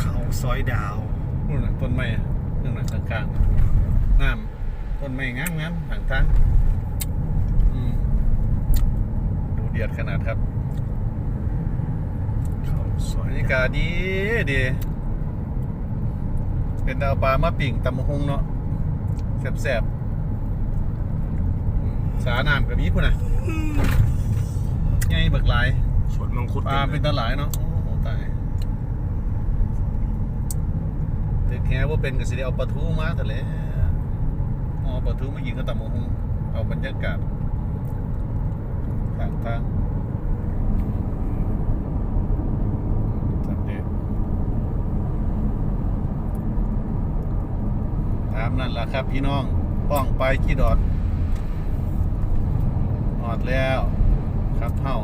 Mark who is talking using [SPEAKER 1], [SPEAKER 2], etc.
[SPEAKER 1] เขาซอยดาว
[SPEAKER 2] นู่นน่ะต้นไม้นู่นน่ะกลางๆน้ำต้นไม้งามงามๆทางทางอืมดูเดือดขนาดครับ
[SPEAKER 1] เขาซอบ
[SPEAKER 2] ร
[SPEAKER 1] ย
[SPEAKER 2] รยากาศดีดีเป็นดาวปลามาปิ่งตำมะฮงเนาะแซ่บๆอืมสาน้ำกับนี้พุ่นน่ะไงบักหลาย
[SPEAKER 1] สวนมังคุด
[SPEAKER 2] ปลาเป็นตาหลายเนาะโอ้โหตายถึงแค่ว่าเป็นก็สิได้เอาปลาทูมาแต่แล้วเอาปลาทูมายิงก็ตำมะฮุงเอาบรรยากาศทางทางทำเด็ตามนั่นแหละครับพี่น้องป้องไปขี้ดอดหอดแล้วครับเท่า